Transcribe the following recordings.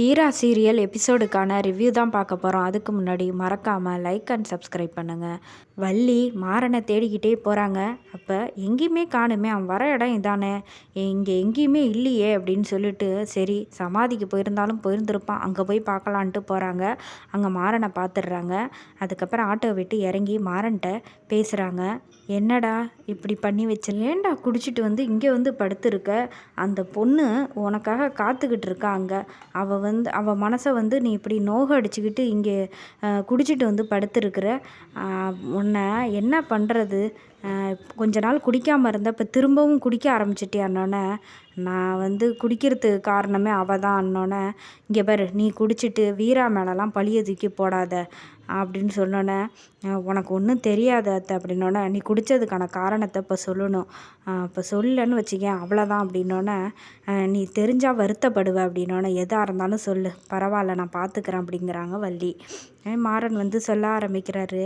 வீரா serial எபிசோடுக்கான review தான் பார்க்க போகிறோம் அதுக்கு முன்னாடி மறக்காமல் லைக் அண்ட் சப்ஸ்கிரைப் பண்ணுங்கள் வள்ளி மாறனை தேடிக்கிட்டே போகிறாங்க அப்போ எங்கேயுமே காணுமே அவன் வர இடம் இதானே? இங்கே எங்கேயுமே இல்லையே அப்படின்னு சொல்லிட்டு சரி சமாதிக்கு போயிருந்தாலும் போயிருந்திருப்பான். அங்கே போய் பார்க்கலான்ட்டு போகிறாங்க அங்கே மாறனை பார்த்துடுறாங்க. அதுக்கப்புறம் ஆட்டோ விட்டு இறங்கி மாறன்ட்ட பேசுகிறாங்க என்னடா இப்படி பண்ணி வச்ச? ஏன்டா குடிச்சிட்டு வந்து இங்கே வந்து படுத்துருக்க? அந்த பொண்ணு உனக்காக காத்துக்கிட்டு இருக்கா அங்கே. அவள் வந்து அவள் மனசை வந்து நீ இப்படி நோக அடிச்சுக்கிட்டு இங்கே குடிச்சிட்டு வந்து படுத்துருக்குற. உன்னை என்ன பண்ணுறது கொஞ்ச நாள் குடிக்காமல் இருந்த இப்போ திரும்பவும் குடிக்க ஆரம்பிச்சிட்டியான்னொன்னே நான் வந்து குடிக்கிறதுக்கு காரணமே அவள் தான் அண்ணோன்னே இங்கே பாரு நீ குடிச்சிட்டு வீரா மேலெலாம் பழியை தூக்கி போடாத அப்படின்னு சொன்னோன்னே உனக்கு ஒன்றும் தெரியாது அத்தை அப்படின்னோடனே நீ குடித்ததுக்கான காரணத்தை இப்போ சொல்லணும். இப்போ சொல்லன்னு வச்சுக்கேன் அவ்வளோதான் அப்படின்னோடனே நீ தெரிஞ்சால் வருத்தப்படுவ அப்படின்னோடனே எதாக இருந்தாலும் சொல்லு பரவாயில்ல நான் பார்த்துக்கிறேன் அப்படிங்கிறாங்க வள்ளி. மாறன் வந்து சொல்ல ஆரம்பிக்கிறாரு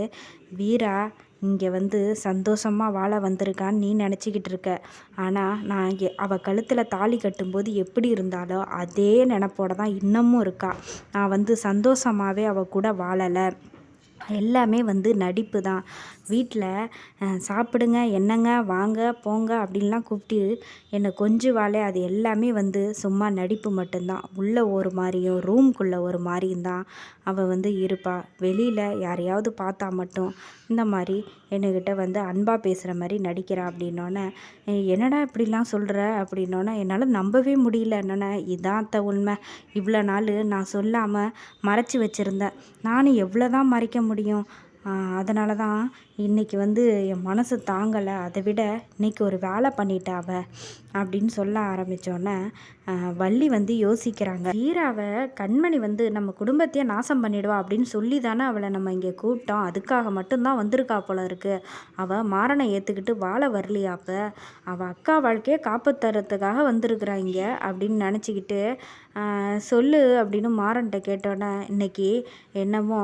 வீரா இங்கே வந்து சந்தோஷமாக வாழ வந்திருக்கான்னு நீ நினச்சிக்கிட்டு இருக்க. ஆனால் நான் இங்கே அவள் கழுத்தில் தாலி கட்டும்போது எப்படி இருந்தாலோ அதே நினப்போட தான் இன்னமும் இருக்கா. நான் வந்து சந்தோஷமாகவே அவள் கூட வாழலை. எல்லாமே வந்து நடிப்பு தான். வீட்டில் சாப்பிடுங்க என்னங்க வாங்க போங்க அப்படின்லாம் கூப்பிட்டு என்னை கொஞ்சுவாளே அது எல்லாமே வந்து சும்மா நடிப்பு மட்டும்தான். உள்ளே ஒரு மாதிரியும் ரூம்குள்ளே ஒரு மாதிரியும் தான் அவள் வந்து இருப்பாள் வெளியில் யாரையாவது பார்த்தா மட்டும் இந்த மாதிரி என்கிட்ட வந்து அன்பாக பேசுகிற மாதிரி நடிக்கிறா அப்படின்னோடனே என்னடா இப்படிலாம் சொல்கிற அப்படின்னோடனே என்னால் நம்பவே முடியல என்னென்ன இதான் அத்த உண்மை. இவ்வளோ நாள் நான் சொல்லாமல் மறைச்சி வச்சுருந்தேன். நானும் எவ்வளோ தான் மறைக்க முடியும்? அதனால தான் இன்றைக்கி வந்து என் மனசு தாங்கலை. அதை விட இன்றைக்கி ஒரு வேலை பண்ணிட்டா அப்படின்னு சொல்ல ஆரம்பித்தோன்னே வள்ளி வந்து யோசிக்கிறாங்க. வீராவை கண்மணி வந்து நம்ம குடும்பத்தையே நாசம் பண்ணிடுவா அப்படின்னு சொல்லி தானே அவளை நம்ம இங்கே கூப்பிட்டோம். அதுக்காக மட்டும்தான் வந்திருக்கா போல இருக்குது அவள் மாறனை ஏற்றுக்கிட்டு வாழ வரலையாப்ப அவள் அக்கா வாழ்க்கையை காப்பாற்றுறதுக்காக வந்திருக்கிறா இங்கே அப்படின்னு நினச்சிக்கிட்டு சொல்லு அப்படின்னு மாறன்ட்ட கேட்டோன்னே இன்றைக்கி என்னமோ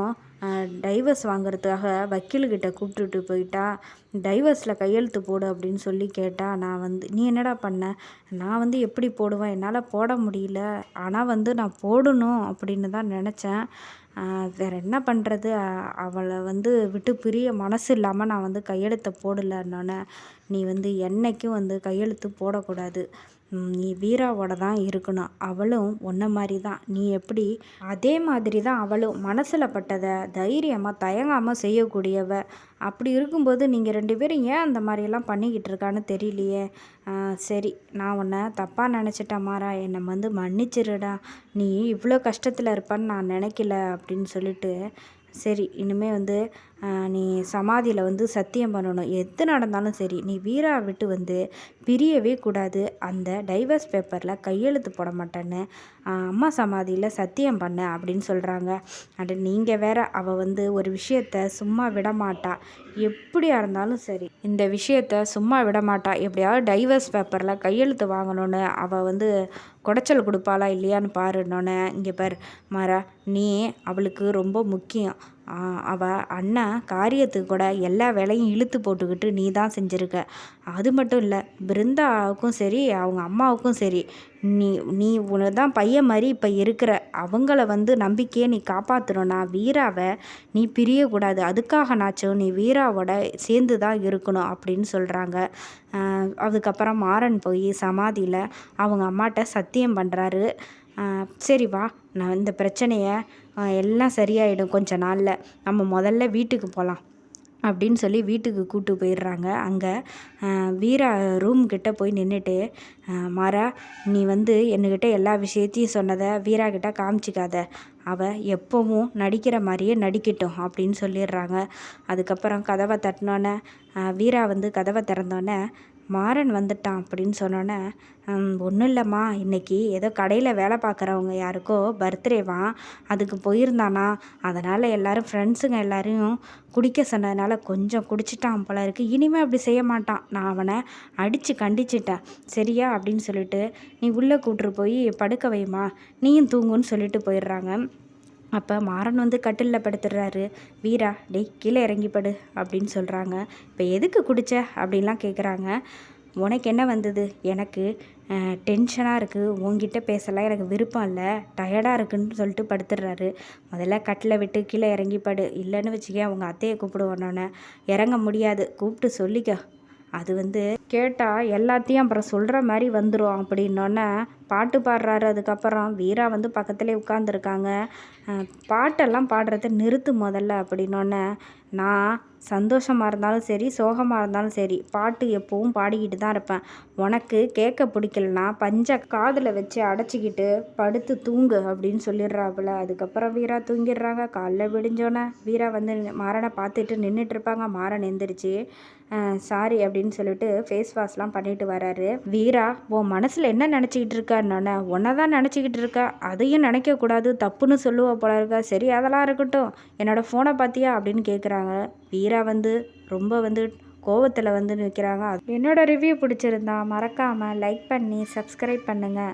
டைவர்ஸ் வாங்குறதுக்காக வக்கீல்கிட்ட கூப்பிட்டுட்டு போயிட்டா டைவர்ஸில் கையெழுத்து போடு அப்படின்னு சொல்லி கேட்டால் நான் வந்து நீ என்னடா பண்ண? நான் வந்து எப்படி போடுவேன்? என்னால் போட முடியல. ஆனால் வந்து நான் போடணும் அப்படின்னு தான் நினச்சேன். வேறு என்ன பண்ணுறது அவளை வந்து விட்டு பிரிய மனசு இல்லாமல் நான் வந்து கையெழுத்தை போடலைன்னொன்னே நீ வந்து என்றைக்கும் வந்து கையெழுத்து போடக்கூடாது. நீ வீராவோட தான் இருக்கணும். அவளும் உன்ன மாதிரி தான். நீ எப்படி அதே மாதிரி தான் அவளும் மனசில் பட்டதை தைரியமாக தயங்காமல் செய்யக்கூடியவ. அப்படி இருக்கும்போது நீங்கள் ரெண்டு பேரும் ஏன் அந்த மாதிரியெல்லாம் பண்ணிக்கிட்டு இருக்கான்னு தெரியலையே. சரி நான் உன்னை தப்பாக நினச்சிட்டேன் மாறா. என்னை வந்து மன்னிச்சிருடா. நீ இவ்வளோ கஷ்டத்தில் இருப்பான்னு நான் நினைக்கல அப்படின்னு சொல்லிட்டு சரி இனிமேல் வந்து நீ சமாதியில் வந்து சத்தியம் பண்ணணும். எது நடந்தாலும் சரி நீ வீரா விட்டு வந்து பிரியவே கூடாது. அந்த டைவர்ஸ் பேப்பரில் கையெழுத்து போட மாட்டேன்னு அம்மா சமாதியில் சத்தியம் பண்ண அப்படின்னு சொல்கிறாங்க அண்ட் நீங்கள் வேற அவள் வந்து ஒரு விஷயத்த சும்மா விட மாட்டா எப்படியா இருந்தாலும் சரி இந்த விஷயத்த சும்மா விட மாட்டா எப்படியாவது டைவர்ஸ் பேப்பரில் கையெழுத்து வாங்கணும்னு அவள் வந்து குடைச்சல் கொடுப்பாளா இல்லையான்னு பாருனோன்னே இங்கே பாரு மாறா நீ அவளுக்கு ரொம்ப முக்கியம். அவள் அண்ணன் காரியத்துக்கு கூட எல்லா வேலையும் இழுத்து போட்டுக்கிட்டு நீ தான் செஞ்சுருக்க. அது மட்டும் இல்லை பிருந்தாவுக்கும் சரி அவங்க அம்மாவுக்கும் சரி நீ நீ உன தான் பையன் மாதிரி இப்போ இருக்கிற. அவங்கள வந்து நம்பிக்கையை நீ காப்பாற்றணும்னா வீராவை நீ பிரியக்கூடாது அதுக்காக நாச்சும் நீ வீராவோட சேர்ந்து தான் இருக்கணும் அப்படின்னு சொல்கிறாங்க அதுக்கப்புறம் மாறன் போய் சமாதியில் அவங்க அம்மாட்ட சத்தியம் பண்ணுறாரு சரி வா. நான் இந்த பிரச்சனையை எல்லாம் சரியாயிடும் கொஞ்ச நாளில். நம்ம முதல்ல வீட்டுக்கு போகலாம் அப்படின்னு சொல்லி வீட்டுக்கு கூப்பிட்டு போயிடுறாங்க. அங்கே வீரா ரூம்கிட்ட போய் நின்றுட்டு மாறா நீ வந்து என்கிட்ட எல்லா விஷயத்தையும் சொன்னதை வீரா கிட்ட காமிச்சிக்காத. அவள் எப்போவும் நடிக்கிற மாதிரியே நடிக்கட்டும் அப்படின்னு சொல்லிடுறாங்க. அதுக்கப்புறம் கதவை தட்டினோன்னே வீரா வந்து கதவை திறந்தோன்னே மாறன் வந்துட்டான் அப்படின்னு சொன்னோன்னே ஒன்றும் இல்லைம்மா. இன்றைக்கி ஏதோ கடையில் வேலை பார்க்குறவங்க யாருக்கோ பர்த்டேவா அதுக்கு போயிருந்தானா. அதனால் எல்லோரும் ஃப்ரெண்ட்ஸுங்க எல்லோரையும் குடிக்க சொன்னதுனால கொஞ்சம் குடிச்சிட்டான் போல இருக்குது இனிமேல் அப்படி செய்ய மாட்டான். நான் அவனை அடித்து கண்டிச்சிட்டேன். சரியா? அப்படின்னு சொல்லிட்டு நீ உள்ளே கூட்டுரு போய் படுக்க வைமா நீயும் தூங்குன்னு சொல்லிட்டு போயிடுறாங்க. அப்போ மாறன் வந்து கட்டிலில் படுத்துடுறாரு வீரா டேய் கீழே இறங்கிப்படு அப்படின்னு சொல்கிறாங்க இப்போ எதுக்கு குடிச்ச? அப்படின்லாம் கேட்குறாங்க உனக்கு என்ன வந்தது? எனக்கு டென்ஷனாக இருக்குது உங்ககிட்ட பேசலாம். எனக்கு விருப்பம் இல்லை. டயர்டாக இருக்குன்னு சொல்லிட்டு படுத்துடுறாரு முதல்ல கட்டில் விட்டு கீழே இறங்கி படு. இல்லைன்னு வச்சுக்க உங்கள் அத்தையை கூப்பிடுவோன்னொன்னே இறங்க முடியாது. கூப்பிட்டு சொல்லிக்க. அது வந்து கேட்டால் எல்லாத்தையும் அப்புறம் சொல்கிற மாதிரி வந்துடும் அப்படின்னோடனே பாட்டு பாடுறாரு. அதுக்கப்புறம் வீரா வந்து பக்கத்துலேயே உட்காந்துருக்காங்க பாட்டெல்லாம் பாடுறத நிறுத்து முதல்ல அப்படின்னோடனே நான் சந்தோஷமாக இருந்தாலும் சரி சோகமாக இருந்தாலும் சரி பாட்டு எப்போவும் பாடிக்கிட்டு தான் இருப்பேன். உனக்கு கேட்க பிடிக்கலனா பஞ்ச காதில் வச்சு அடைச்சிக்கிட்டு படுத்து தூங்கு அப்படின்னு சொல்லிடுறாப்புல. அதுக்கப்புறம் வீரா தூங்கிடுறாங்க. காலைல விடிஞ்சோன்னே வீரா வந்து மாறனை பார்த்துட்டு நின்றுட்டு இருப்பாங்க. மாறன் எந்திரிச்சு சாரி அப்படின்னு சொல்லிட்டு ஃபேஸ் வாஷ்லாம் பண்ணிட்டு வராரு. வீரா உன் மனசில் என்ன நினச்சிக்கிட்டு இருக்கான்னொன்னே உன்னை தான் நினச்சிக்கிட்டு இருக்கா அதையும் நினைக்கக்கூடாது தப்புன்னு சொல்லுவா போல இருக்கா. சரி அதெல்லாம் இருக்கட்டும். என்னோடய ஃபோனை பார்த்தியா? அப்படின்னு கேட்குறாங்க வீரா வந்து ரொம்ப வந்து கோவத்தில் வந்து நிற்கிறாங்க என்னோடய ரிவ்யூ பிடிச்சிருந்தா மறக்காமல் லைக் பண்ணி சப்ஸ்கிரைப் பண்ணுங்கள்